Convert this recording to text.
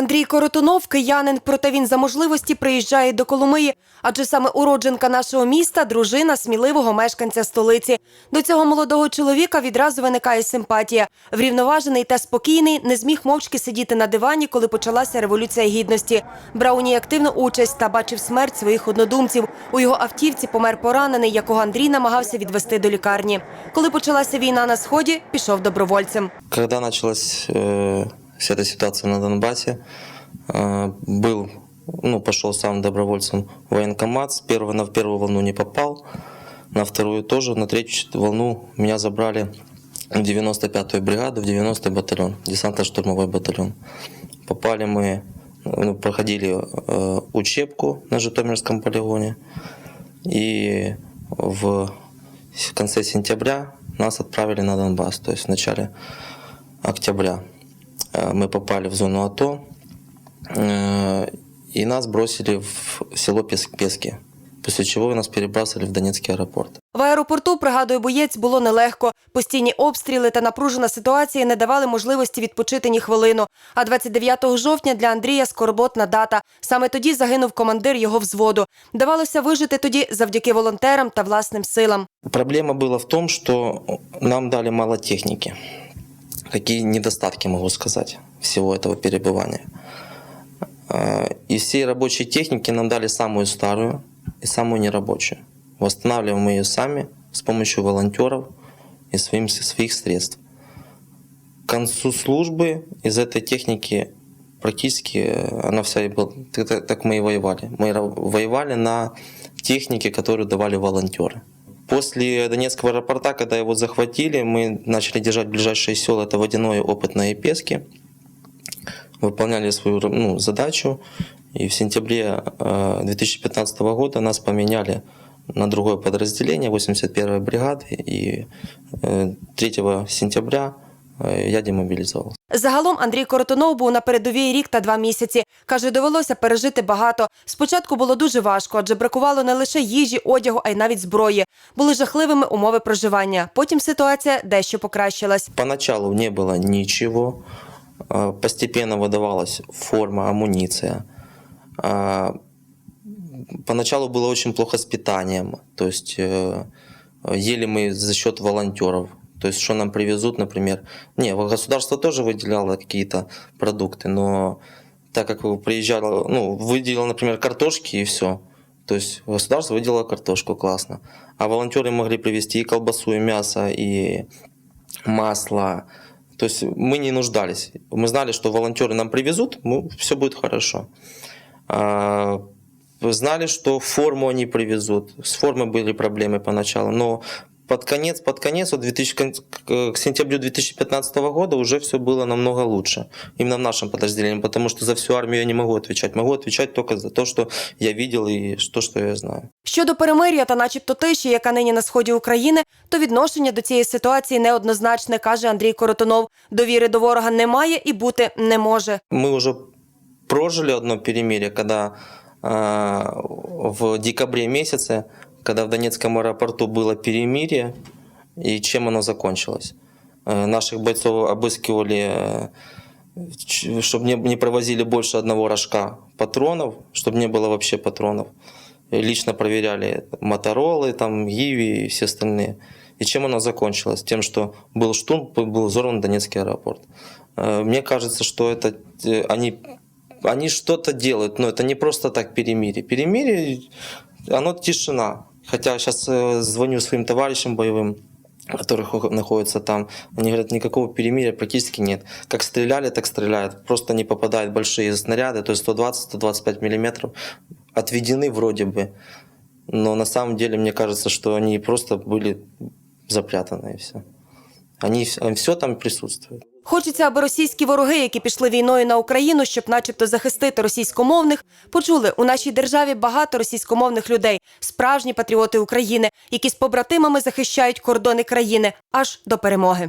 Андрій Коротунов киянин, проте він за можливості приїжджає до Коломиї, адже саме уродженка нашого міста дружина сміливого мешканця столиці. До цього молодого чоловіка відразу виникає симпатія. Врівноважений та спокійний не зміг мовчки сидіти на дивані, коли почалася революція гідності. Брав у ній активну участь та бачив смерть своїх однодумців. У його автівці помер поранений, якого Андрій намагався відвести до лікарні. Коли почалася війна на сході, пішов добровольцем. Когда началась э, вся эта ситуация на Донбассе, э, был, ну, пошел сам добровольцем в военкомат. С первого на первую волну не попал, на вторую тоже, на третью волну меня забрали в 95-ю бригаду, в 90-й батальон, десантно-штурмовой батальон. Попали мы, ну, проходили э, учебку на Житомирском полигоне, и в конце сентября нас отправили на Донбасс, то есть в начале октября. Э, Мы попали в зону АТО, э, и нас бросили в село Пес- Пески, после чего нас перебрасывали в Донецкий аэропорт. В аеропорту, пригадує боєць, було нелегко. Постійні обстріли та напружена ситуація не давали можливості відпочити ні хвилину. А 29 жовтня для Андрія скорботна дата. Саме тоді загинув командир його взводу. Давалося вижити тоді завдяки волонтерам та власним силам. Проблема была в том, что нам дали мало техники. Какие недостатки, могу сказать, всего этого перебывания. Э, Из всей рабочей техники нам дали самую старую и самую нерабочую. Восстанавливаем мы ее сами с помощью волонтеров и своим, своих средств. К концу службы из этой техники практически э, она вся и была. Так, так- мы и воевали. Мы воевали на технике, которую давали волонтеры. После Донецкого аэропорта, когда его захватили, мы начали держать ближайшие села, это Водяное, Опытное и Пески. Выполняли свою ну, задачу. И в сентябре э, 2015 года нас поменяли на другое подразделение 81-й бригады. И э, 3 сентября э, я демобилизовался. Загалом Андрій Коротунов був на передовій рік та два місяці. Каже, довелося пережити багато. Спочатку було дуже важко, адже бракувало не лише їжі, одягу, а й навіть зброї. Були жахливими умови проживання. Потім ситуація дещо покращилась. Поначалу не было ничего. А, Постепенно выдавалась форма, амуниция. А, Поначалу было очень плохо с питанием. То есть э, ели мы за счет волонтеров. То есть что нам привезут, например. Не, государство тоже выделяло какие-то продукты, но так как приезжало, ну, выделило, например, картошки и все. То есть государство выделило картошку, классно. А волонтеры могли привезти и колбасу, и мясо, и масло. То есть мы не нуждались. Мы знали, что волонтеры нам привезут, мы, все будет хорошо. А, знали, что форму они привезут. С формой были проблемы поначалу, но под конец, под конец, вот 2000, кон- к к сентябрю 2015 года уже все было намного лучше. Именно в нашем подразделении, потому что за всю армию я не могу отвечать. Могу отвечать только за то, что я видел и то, что я знаю. Щодо перемир'я та, начебто, тиші, яка нині на сході України, то відношення до цієї ситуації неоднозначне, каже Андрій Коротунов. Довіри до ворога немає і бути не може. мы уже прожили одно перемирие, когда э, в декабре месяце, когда в Донецком аэропорту было перемирие, и чем оно закончилось. Э, наших бойцов обыскивали, чтобы не, провозили больше одного рожка патронов, чтобы не было вообще патронов. И лично проверяли моторолы, там, Гиви и все остальные. И чем оно закончилось? Тем, что был штурм, был взорван Донецкий аэропорт. Э, Мне кажется, что это э, они, они что-то делают, но это не просто так перемирие. Перемирие, оно тишина. Хотя сейчас звоню своим товарищам боевым, которые хо- находятся там, они говорят, никакого перемирия практически нет. Как стреляли, так стреляют. Просто не попадают большие снаряды, то есть 120-125 миллиметров. Отведены вроде бы. Но на самом деле, мне кажется, что они просто были запрятаны и все. Они, все там присутствует. Хочеться, аби російські вороги, які пішли війною на Україну, щоб, начебто, захистити російськомовних, почули у нашій державі багато російськомовних людей, справжні патріоти України, які з побратимами захищають кордони країни аж до перемоги.